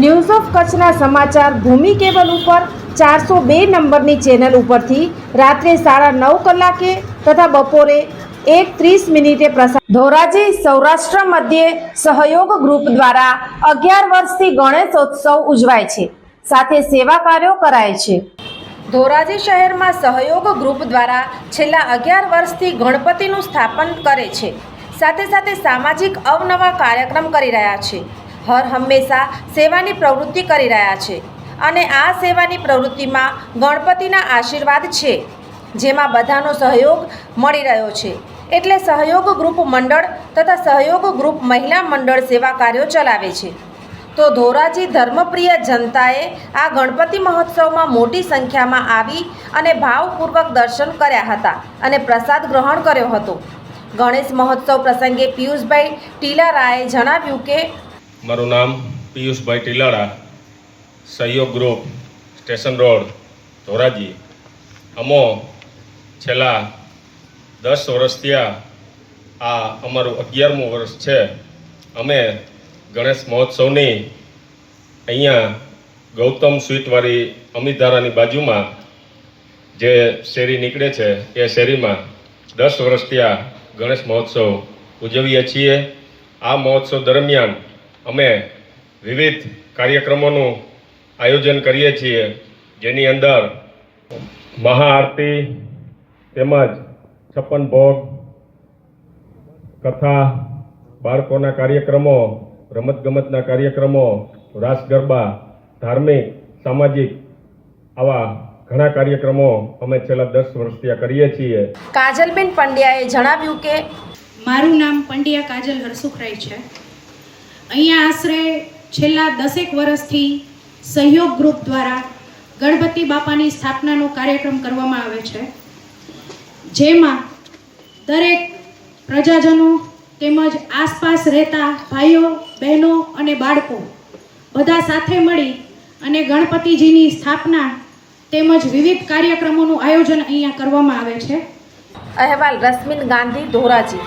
news of કચ્છના સમાચાર ભૂમિ cable ઉપર ચારસો બે નંબરની ચેનલ ઉપરથી રાત્રે સાડા નવ કલાકે તથા બપોરે એક ત્રીસ મિનિટે પ્રસાર ધોરાજી સૌરાષ્ટ્ર મધ્યે સહયોગ ગ્રુપ દ્વારા અગિયાર વર્ષથી ગણેશોત્સવ ઉજવાય છે. સાથે સેવા કાર્યો કરાય છે. ધોરાજી શહેરમાં સહયોગ ગ્રુપ દ્વારા છેલ્લા અગિયાર વર્ષથી ગણપતિનું સ્થાપન કરે છે. સાથે સાથે સામાજિક અવનવા કાર્યક્રમ કરી રહ્યા છે. હર હંમેશા સેવાની પ્રવૃત્તિ કરી રહ્યા છે અને આ સેવાની પ્રવૃત્તિમાં ગણપતિના આશીર્વાદ છે, જેમાં બધાનો સહયોગ મળી રહ્યો છે. એટલે સહયોગ ગ્રુપ મંડળ તથા સહયોગ ગ્રુપ મહિલા મંડળ સેવા કાર્યો ચલાવે છે. તો ધોરાજી ધર્મપ્રિય જનતાએ આ ગણપતિ મહોત્સવમાં મોટી સંખ્યામાં આવી અને ભાવપૂર્વક દર્શન કર્યા હતા અને પ્રસાદ ગ્રહણ કર્યો હતો. ગણેશ મહોત્સવ પ્રસંગે પિયુષભાઈ ટીલારાએ જણાવ્યું કે મારું નામ પિયુષભાઈ ટીલાળા, સહયોગ ગ્રુપ, સ્ટેશન રોડ, ધોરાજી. અમો છેલ્લા દસ વર્ષ થયા આ અમારું અગિયારમું વર્ષ છે. અમે ગણેશ મહોત્સવની અહીંયા ગૌતમ સ્વીટવાળી અમિતધારાની બાજુમાં જે શેરી નીકળે છે, એ શેરીમાં દસ વર્ષ ત્યાં ગણેશ મહોત્સવ ઉજવીએ છીએ. આ મહોત્સવ દરમિયાન અમે વિવિધ કાર્યક્રમોનું આયોજન કરીએ છીએ જેની અંદર મહાઆરતી તેમજ છપ્પન ભોગ કથા બાળકોના કાર્યક્રમો રમતગમતના કાર્યક્રમો રાસ ગરબા ધાર્મિક સામાજિક આવા ઘણા કાર્યક્રમો અમે છેલ્લા દસ વર્ષથી આ કરીએ છીએ. કાજલબેન પંડ્યાએ જણાવ્યું કે મારું નામ પંડ્યા કાજલ હરસુખરાય છે. અહીંયા આશરે છેલ્લા દસેક વર્ષથી સહયોગ ગ્રુપ દ્વારા ગણપતિ બાપાની સ્થાપનાનો કાર્યક્રમ કરવામાં આવે છે. જેમાં દરેક પ્રજાજનો તેમજ આસપાસ રહેતા ભાઈઓ, બહેનો અને બાળકો બધા સાથે મળી અને ગણપતિજીની સ્થાપના તેમજ વિવિધ કાર્યક્રમોનું આયોજન અહીંયા કરવામાં આવે છે. અહેવાલ રશ્મિન ગાંધી ધોરાજી.